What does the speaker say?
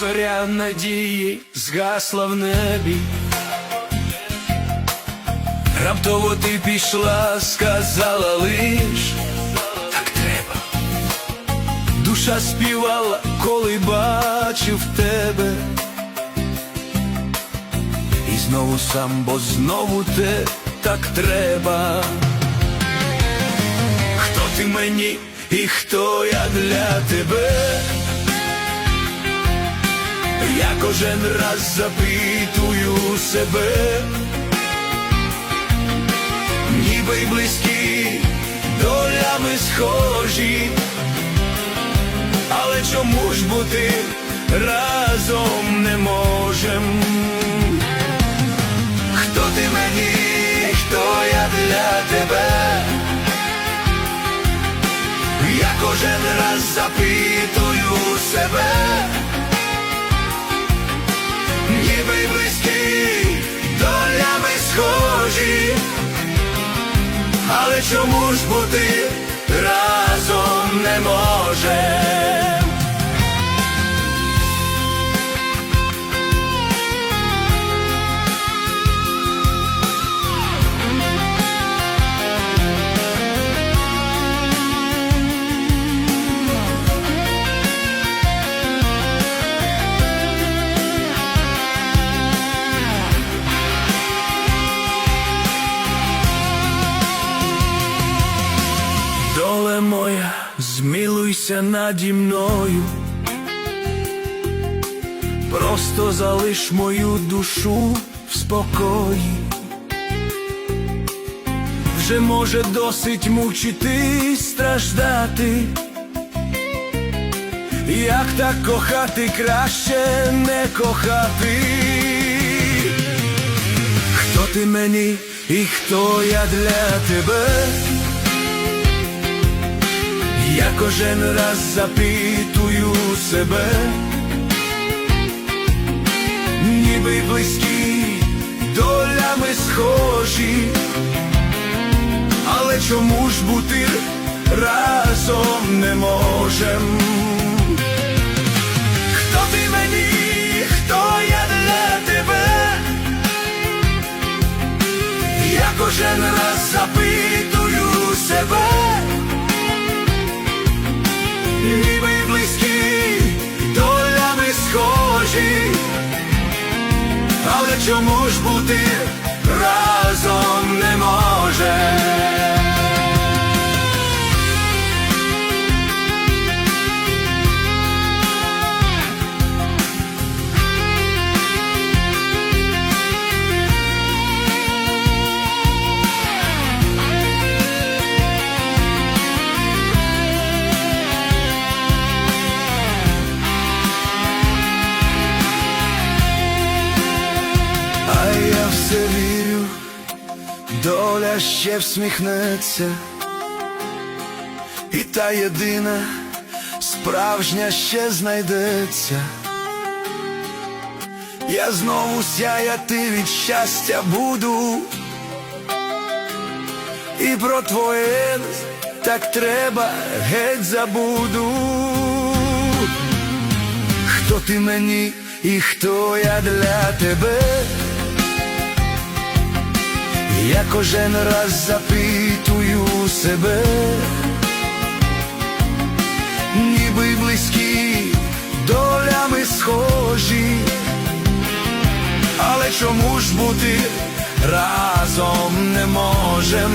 Зоря надії згасла в небі. Раптово ти пішла, сказала лиш так треба. Душа співала, коли бачив тебе. І знову сам, бо знову те так треба. Хто ти мені і хто я для тебе? Я кожен раз запитую себе, й близькі, долями схожі, але чому ж бути разом не можем? Хто ти мені, хто я для тебе? Я кожен раз запитую себе. Чому ж разом моя, змілуйся наді мною, просто залиш мою душу в спокої. Вже може досить мучити, страждати. Як так кохати краще не кохати? Хто ти мені і хто я для тебе? Я кожен раз запитую себе, ніби близькі, долями схожі, але чому ж бути разом не можем? Хто ти мені, хто я для тебе? Я кожен раз запитую себе. Чому ж бути разом не може? Я вірю, доля ще всміхнеться, і та єдина справжня ще знайдеться. Я знову сяяти від щастя буду, і про твоє так треба геть забуду. Хто ти мені і хто я для тебе? Я кожен раз запитую себе, ніби близькі, долями схожі, але чому ж бути разом не можем?